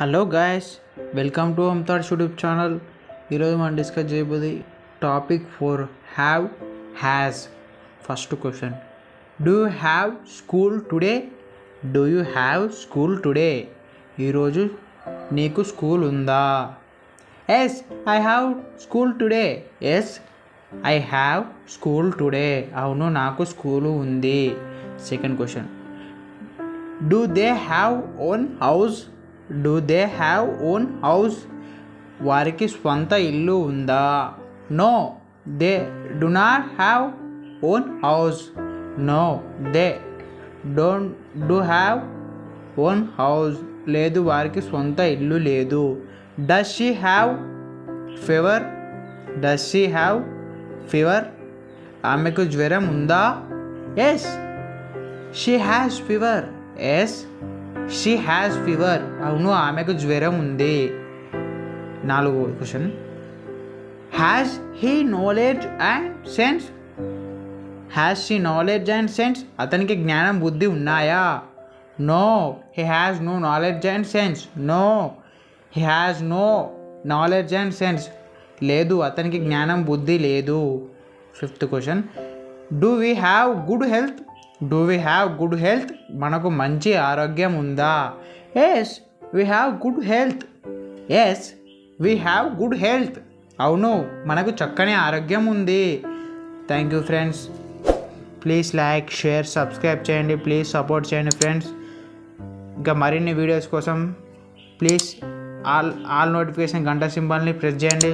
Hello guys welcome to అమ్తాడ్ YouTube channel ఈరోజు మనం discuss చేయబోది topic for have has first question do have school today do you have school today ఈరోజు నీకు school ఉందా? Yes I have school today yes I have school today అవును నాకు school ఉంది. Second question do they have own house do they have own house వారికి స్వంత ఇల్లు ఉందా? No they do not have own house no they don't do have own house లేదు వారికి సొంత ఇల్లు లేదు. Does she have fever does she have fever ఆమెకు జ్వరం ఉందా? Yes she has fever yes she has fever అవును ఆమెకు జ్వరం ఉంది. నాలుగో question has he knowledge and sense has she knowledge and sense అతనికి జ్ఞానం బుద్ధి ఉన్నాయా? No he has no knowledge and sense no he has no knowledge and sense లేదు అతనికి జ్ఞానం బుద్ధి లేదు. Fifth question do we have good health do we have good health మనకు మంచి ఆరోగ్యం ఉందా? Yes we have good health yes we have good health అవును మనకు చక్కని ఆరోగ్యం ఉంది. Thank you friends please like share subscribe చేయండి. ప్లీజ్ సపోర్ట్ చేయండి ఫ్రెండ్స్ ఇంకా మరిన్ని వీడియోస్ కోసం ప్లీజ్ ఆల్ ఆల్ నోటిఫికేషన్ గంట సింబల్ని ప్రెస్ చేయండి.